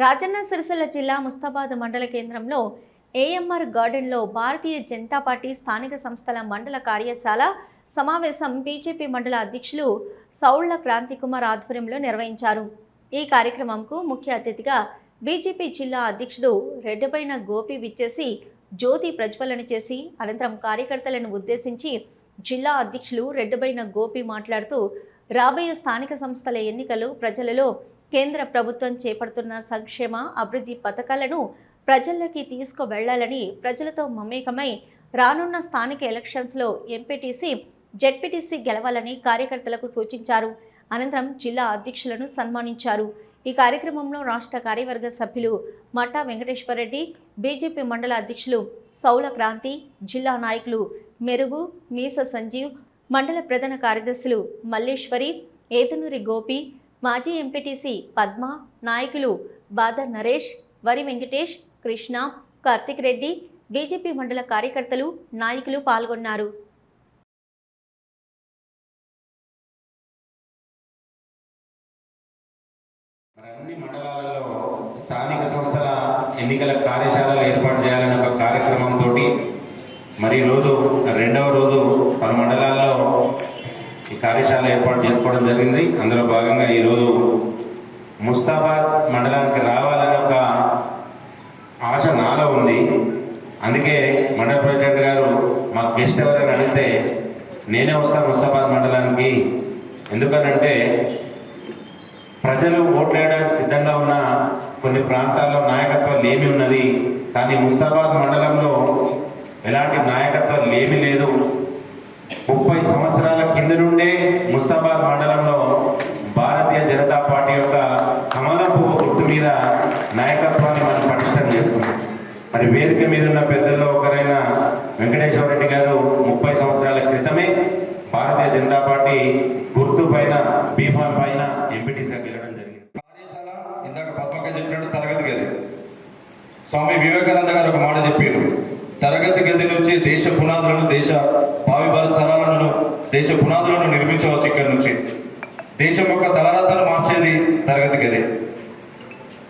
రాజన్న సిరిసిల్ల జిల్లా ముస్తాబాద్ మండల కేంద్రంలో ఏఎంఆర్ గార్డెన్లో భారతీయ జనతా పార్టీ స్థానిక సంస్థల మండల కార్యశాల సమావేశం బీజేపీ మండల అధ్యక్షులు సౌళ్ళ క్రాంతికుమార్ ఆధ్వర్యంలో నిర్వహించారు. ఈ కార్యక్రమంకు ముఖ్య అతిథిగా బీజేపీ జిల్లా అధ్యక్షుడు రెడ్డపైన గోపి విచ్చేసి జ్యోతి ప్రజ్వలన చేసి అనంతరం కార్యకర్తలను ఉద్దేశించి జిల్లా అధ్యక్షులు రెడ్డబైన గోపి మాట్లాడుతూ రాబోయే స్థానిక సంస్థల ఎన్నికలు ప్రజలలో కేంద్ర ప్రభుత్వం చేపడుతున్న సంక్షేమ అభివృద్ధి పథకాలను ప్రజల్లోకి తీసుకువెళ్ళాలని ప్రజలతో మమేకమై రానున్న స్థానిక ఎలక్షన్స్లో ఎంపీటీసీ జెడ్పీటీసీ గెలవాలని కార్యకర్తలకు సూచించారు. అనంతరం జిల్లా అధ్యక్షులను సన్మానించారు. ఈ కార్యక్రమంలో రాష్ట్ర కార్యవర్గ సభ్యులు మట్టా వెంకటేశ్వరరెడ్డి బీజేపీ మండల అధ్యక్షులు సౌల క్రాంతి జిల్లా నాయకులు మెరుగు మీస సంజీవ్ మండల ప్రధాన కార్యదర్శులు మల్లేశ్వరి ఏతునూరి గోపి మాజీ ఎంపీటీసీ పద్మ నాయకులు బాద నరేష్ వరి వెంకటేష్ కృష్ణ కార్తిక్ రెడ్డి బీజేపీ మండల కార్యకర్తలు నాయకులు పాల్గొన్నారు. అన్ని మండలాలలో స్థానిక సంస్థల ఎన్నికల కార్యశాలలు ఏర్పాటు చేయాలనే ఒక కార్యక్రమంతో మరి రోజు రెండవ రోజు పలు మండలాల్లో ఈ కార్యశాల ఏర్పాటు చేసుకోవడం జరిగింది. అందులో భాగంగా ఈరోజు ముస్తాబాద్ మండలానికి రావాలని ఒక ఆశ నాలో ఉంది. అందుకే మండల ప్రెసిడెంట్ గారు మా గెస్ట్ ఎవరైనా అడిగితే నేనే వస్తాను ముస్తాబాద్ మండలానికి. ఎందుకనంటే ప్రజలు ఓట్లేయడానికి సిద్ధంగా ఉన్న కొన్ని ప్రాంతాల్లో నాయకత్వం లేమి ఉన్నది. కానీ ముస్తాబాద్ మండలంలో ఎలాంటి నాయకత్వం లేమి లేదు. ముప్పై సంవత్సరాల కింద నుండే ముస్తాబాద్ మండలంలో భారతీయ జనతా పార్టీ యొక్క కమలపు గుర్తు మీద నాయకత్వాన్ని మనం పటిష్టం చేసుకున్నాం. మరి వేదిక మీద ఉన్న పెద్దల్లో ఒకరైన వెంకటేశ్వర రెడ్డి గారు ముప్పై సంవత్సరాల క్రితమే భారతీయ జనతా పార్టీ గుర్తు పైన బీఫార్ పైన ఎంపీటీసీగా గెలవడం జరిగింది. కార్యశాల ఇందాక పద్మక చెప్పినట్టు తరగతి గది. స్వామి వివేకానంద గారు ఒక మాట చెప్పారు. తరగతి గది నుంచి దేశ పునాదులను దేశ భావి భారత తరాలను దేశ పునాదులను నిర్మించవచ్చు ఇక్కడ నుంచి. దేశం యొక్క తలరాతను మార్చేది తరగతి గది.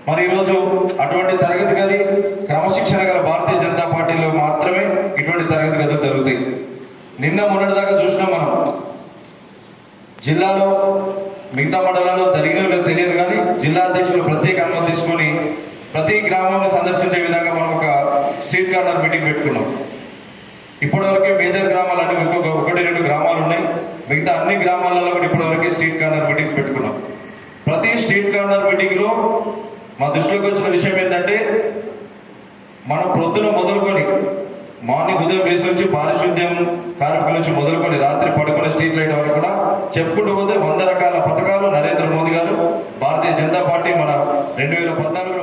మరి ఈరోజు అటువంటి తరగతి గది క్రమశిక్షణ గల భారతీయ జనతా పార్టీలో మాత్రమే ఇటువంటి తరగతి గదులు జరుగుతాయి. నిన్న మొన్నటిదాకా చూసినాం మనం. జిల్లాలో మిగతా మండలాల్లో జరిగినో తెలియదు కానీ జిల్లా అధ్యక్షులు ప్రత్యేక అనుమతి తీసుకొని ప్రతి గ్రామాన్ని సందర్శించే విధంగా మనం ఒక స్ట్రీట్ కార్నర్ మీటింగ్ పెట్టుకున్నాం. ఇప్పటివరకే మేజర్ గ్రామాలు అంటే ఇంకొక ఒకటి రెండు గ్రామాలు ఉన్నాయి. మిగతా అన్ని గ్రామాలలో కూడా ఇప్పటివరకే స్ట్రీట్ కార్నర్ మీటింగ్స్ పెట్టుకున్నాం. ప్రతి స్ట్రీట్ కార్నర్ మీటింగ్లో మా దృష్టిలోకి వచ్చిన విషయం ఏంటంటే మనం ప్రొద్దున మొదలుకొని మార్నింగ్ ఉదయం వేసి నుంచి పారిశుద్ధ్యం కార్మికుల నుంచి మొదలుకొని రాత్రి పడుకునే స్ట్రీట్ లైట్ వరకు కూడా చెప్పుకుంటూ పోతే వంద రకాల పథకాలు నరేంద్ర మోదీ గారు భారతీయ జనతా పార్టీ మన రెండు వేల పద్నాలుగు